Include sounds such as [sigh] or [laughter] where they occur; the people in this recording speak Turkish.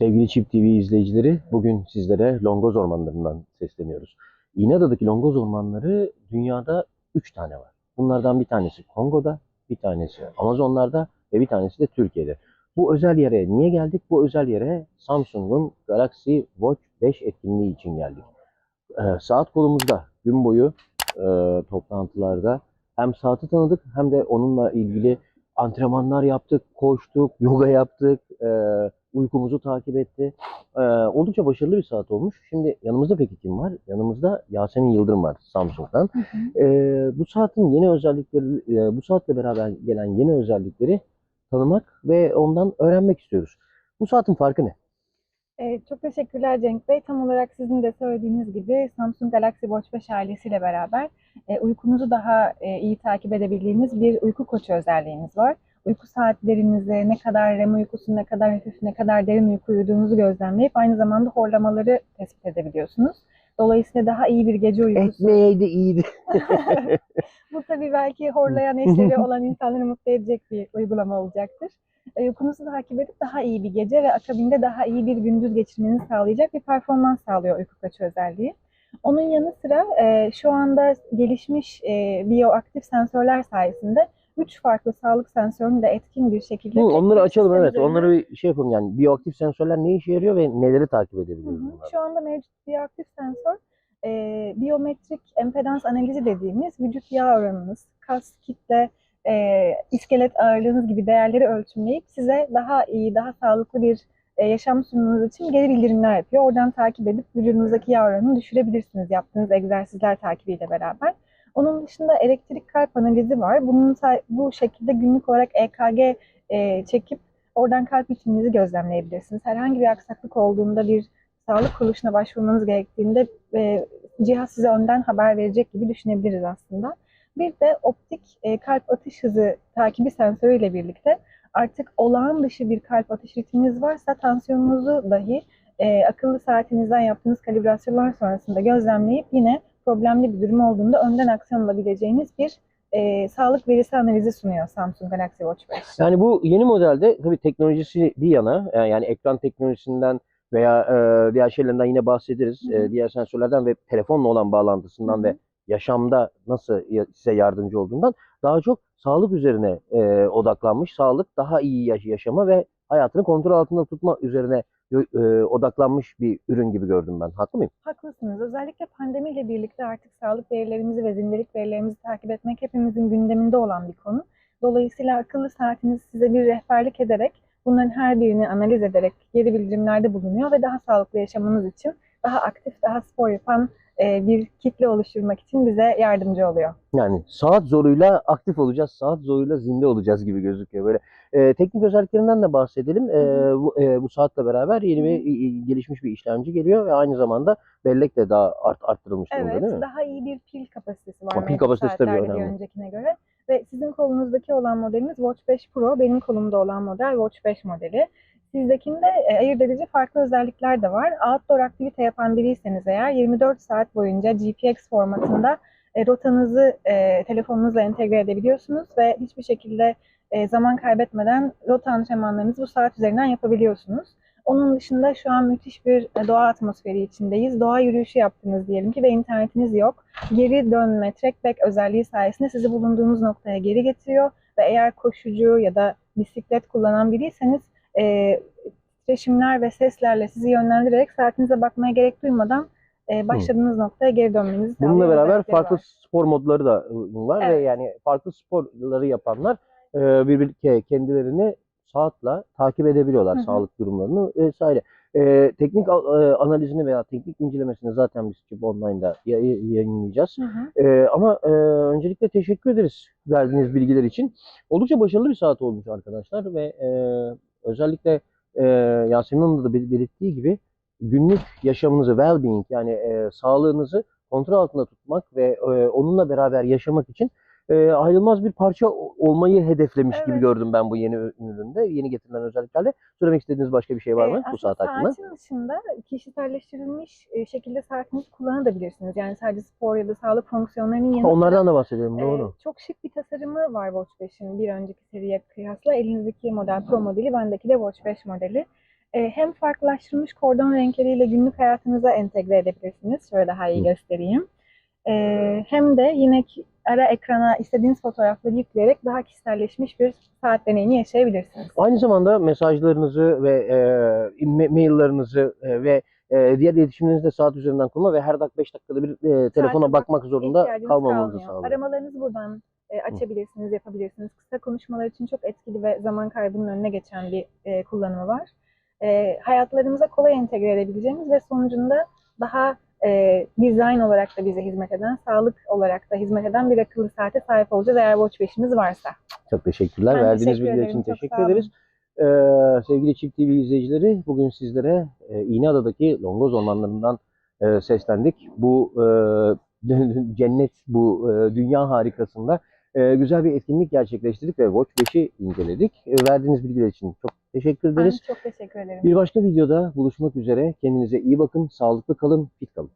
Sevgili Çift TV izleyicileri, bugün sizlere Longoz ormanlarından sesleniyoruz. İğneada'daki Longoz ormanları dünyada 3 tane var. Bunlardan bir tanesi Kongo'da, bir tanesi Amazonlarda ve bir tanesi de Türkiye'de. Bu özel yere niye geldik? Bu özel yere Samsung'un Galaxy Watch 5 etkinliği için geldik. Ee, saat kolumuzda gün boyu e, toplantılarda hem saati tanıdık hem de onunla ilgili antrenmanlar yaptık, koştuk, yoga yaptık, e, uykumuzu takip etti. E, oldukça başarılı bir saat olmuş. Şimdi yanımızda peki kim var? Yanımızda Yasemin Yıldırım var Samsung'dan. E, bu saatin yeni özellikleri, e, bu saatle beraber gelen yeni özellikleri tanımak ve ondan öğrenmek istiyoruz. Bu saatin farkı ne? Ee, çok teşekkürler Cenk Bey. Tam olarak sizin de söylediğiniz gibi Samsung Galaxy Watch 5 ailesiyle beraber e, uykunuzu daha e, iyi takip edebildiğiniz bir uyku koçu özelliğimiz var. Uyku saatlerinizi, ne kadar REM uykusu, ne kadar hafif, ne kadar derin uyku uyuduğunuzu gözlemleyip aynı zamanda horlamaları tespit edebiliyorsunuz. Dolayısıyla daha iyi bir gece uykusu. Ekmeğiydi iyiydi. [laughs] Bu tabii belki horlayan eşleri [laughs] olan insanları mutlu edecek bir uygulama olacaktır. E, Uykunuzu takip edip daha iyi bir gece ve akabinde daha iyi bir gündüz geçirmenizi sağlayacak bir performans sağlıyor uyku kaçı özelliği. Onun yanı sıra e, şu anda gelişmiş e, biyoaktif sensörler sayesinde 3 farklı sağlık sensörünü de etkin bir şekilde... Hı, onları açalım evet. üzerinden- Onları bir şey yapalım yani. Biyoaktif sensörler ne işe yarıyor ve neleri takip edebiliyoruz hı. bunlardan? Şu anda mevcut biyoaktif sensör e, biyometrik empedans analizi dediğimiz vücut yağ oranınız, kas kitle, e, iskelet ağırlığınız gibi değerleri ölçümleyip size daha iyi, daha sağlıklı bir e, yaşam sunmanız için geri bildirimler yapıyor. Oradan takip edip vücudunuzdaki yağ oranını düşürebilirsiniz yaptığınız egzersizler takibiyle beraber. Onun dışında elektrik kalp analizi var. Bunun bu şekilde günlük olarak EKG e, çekip oradan kalp ritminizi gözlemleyebilirsiniz. Herhangi bir aksaklık olduğunda bir sağlık kuruluşuna başvurmanız gerektiğinde e, cihaz size önden haber verecek gibi düşünebiliriz aslında. Bir de optik e, kalp atış hızı takibi sensörüyle birlikte artık olağan dışı bir kalp atış ritminiz varsa tansiyonunuzu dahi e, akıllı saatinizden yaptığınız kalibrasyonlar sonrasında gözlemleyip yine problemli bir durum olduğunda önden aksiyon alabileceğiniz bir e, sağlık verisi analizi sunuyor Samsung Galaxy Watch 5. Yani bu yeni modelde tabii teknolojisi bir yana e, yani ekran teknolojisinden veya e, diğer şeylerden yine bahsederiz. Hı hı. E, diğer sensörlerden ve telefonla olan bağlantısından Hı hı. ve yaşamda nasıl size yardımcı olduğundan daha çok sağlık üzerine e, odaklanmış. Sağlık daha iyi yaş- yaşama ve hayatını kontrol altında tutma üzerine e, odaklanmış bir ürün gibi gördüm ben. Haklı mıyım? Haklısınız. Özellikle pandemiyle birlikte artık sağlık verilerimizi ve zindelik verilerimizi takip etmek hepimizin gündeminde olan bir konu. Dolayısıyla akıllı saatiniz size bir rehberlik ederek bunların her birini analiz ederek geri bildirimlerde bulunuyor ve daha sağlıklı yaşamanız için daha aktif, daha spor yapan bir kitle oluşturmak için bize yardımcı oluyor. Yani saat zoruyla aktif olacağız, saat zoruyla zinde olacağız gibi gözüküyor. Böyle e, teknik özelliklerinden de bahsedelim. E, bu, e, bu saatle beraber yeni bir gelişmiş bir işlemci geliyor ve aynı zamanda bellek de daha art, arttırılmış durumda Evet, değil mi? daha iyi bir pil kapasitesi var Ha, pil kapasitesi tabii önemli. öncekine göre. Ve sizin kolunuzdaki olan modelimiz Watch 5 Pro, benim kolumda olan model Watch 5 modeli. Sizdekinde e, ayırt edici farklı özellikler de var. Outdoor aktivite yapan biriyseniz eğer 24 saat boyunca GPX formatında e, rotanızı e, telefonunuzla entegre edebiliyorsunuz ve hiçbir şekilde e, zaman kaybetmeden rota antrenmanlarınızı bu saat üzerinden yapabiliyorsunuz. Onun dışında şu an müthiş bir e, doğa atmosferi içindeyiz. Doğa yürüyüşü yaptınız diyelim ki ve internetiniz yok. Geri dönme, trackback özelliği sayesinde sizi bulunduğunuz noktaya geri getiriyor ve eğer koşucu ya da bisiklet kullanan biriyseniz e, titreşimler ve seslerle sizi yönlendirerek saatinize bakmaya gerek duymadan e, başladığınız noktaya geri dönmenizi. Bununla beraber farklı var. spor modları da e, var ve Evet. yani farklı sporları yapanlar e, birbirlikte kendilerini saatle takip edebiliyorlar Hı hı. sağlık durumlarını vesaire. E, teknik e, analizini veya teknik incelemesini zaten biz Chip Online'da yay- yayınlayacağız. Hı hı. E, ama e, öncelikle teşekkür ederiz verdiğiniz bilgiler için. Oldukça başarılı bir saat olmuş arkadaşlar ve e, özellikle e, Yasemin Hanım'ın da bel- belirttiği gibi günlük yaşamınızı, well-being yani e, sağlığınızı kontrol altında tutmak ve e, onunla beraber yaşamak için e, ayrılmaz bir parça olmayı hedeflemiş gibi Evet. gördüm ben bu yeni üründe, yeni getirilen özelliklerle. Söylemek istediğiniz başka bir şey var Ee, mı bu aslında saat hakkında? Saatin dışında kişiselleştirilmiş e, şekilde saatinizi kullanabilirsiniz. Yani sadece spor ya da sağlık fonksiyonlarının yanı sıra Onlardan da bahsedelim, e, doğru. çok şık bir tasarımı var Watch 5'in bir önceki seriye kıyasla. Elinizdeki model Pro modeli, bendeki de Watch 5 modeli. e, hem farklılaştırılmış kordon renkleriyle günlük hayatınıza entegre edebilirsiniz. Şöyle daha iyi Hı. göstereyim. E, hem de yine ara ekrana istediğiniz fotoğrafları yükleyerek daha kişiselleşmiş bir saat deneyimi yaşayabilirsiniz. Aynı zamanda mesajlarınızı ve e, ma- maillerinizi e, ve e, diğer iletişimlerinizi de saat üzerinden kullanma ve her dakika 5 dakikada bir e, telefona bak- bakmak zorunda kalmamanızı sağlıyor. Aramalarınızı buradan e, açabilirsiniz, yapabilirsiniz. Kısa konuşmalar için çok etkili ve zaman kaybının önüne geçen bir e, kullanımı var. E, hayatlarımıza kolay entegre edebileceğimiz ve sonucunda daha e, dizayn olarak da bize hizmet eden, sağlık olarak da hizmet eden bir akıllı saate sahip olacağız eğer Watch 5'imiz varsa. Çok teşekkürler. Ben Verdiğiniz teşekkür bilgiler için çok teşekkür ederiz. Ee, sevgili Çift TV izleyicileri, bugün sizlere e, İğneada'daki Longoz ormanlarından e, seslendik. Bu e, [laughs] cennet, bu e, dünya harikasında e, güzel bir etkinlik gerçekleştirdik ve Watch 5'i inceledik. E, verdiğiniz bilgiler için çok teşekkür Ben ederiz. çok teşekkür ederim. Bir başka videoda buluşmak üzere. Kendinize iyi bakın, sağlıklı kalın, fit kalın.